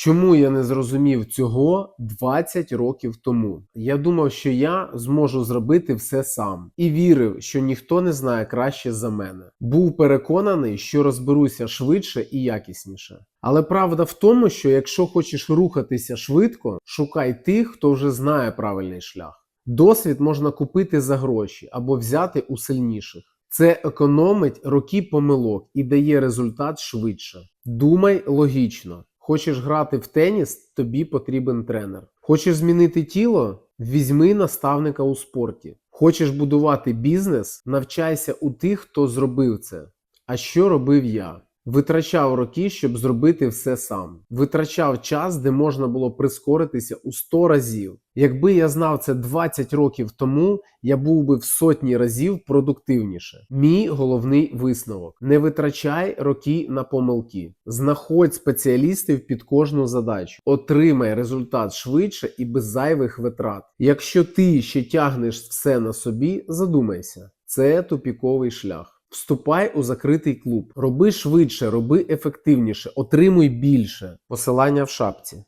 Чому я не зрозумів цього 20 років тому? Я думав, що я зможу зробити все сам, і вірив, що ніхто не знає краще за мене. Був переконаний, що розберуся швидше і якісніше. Але правда в тому, що якщо хочеш рухатися швидко, шукай тих, хто вже знає правильний шлях. Досвід можна купити за гроші або взяти у сильніших. Це економить роки помилок і дає результат швидше. Думай логічно. Хочеш грати в теніс, тобі потрібен тренер. Хочеш змінити тіло? Візьми наставника у спорті. Хочеш будувати бізнес? Навчайся у тих, хто зробив це. А що робив я? Витрачав роки, щоб зробити все сам. Витрачав час, де можна було прискоритися у 100 разів. Якби я знав це 20 років тому, я був би в сотні разів продуктивніше. Мій головний висновок: не витрачай роки на помилки. Знаходь спеціалістів під кожну задачу, отримай результат швидше і без зайвих витрат. Якщо ти ще тягнеш все на собі, задумайся, це тупіковий шлях. Вступай у закритий клуб, роби швидше, роби ефективніше, отримуй більше. Посилання в шапці.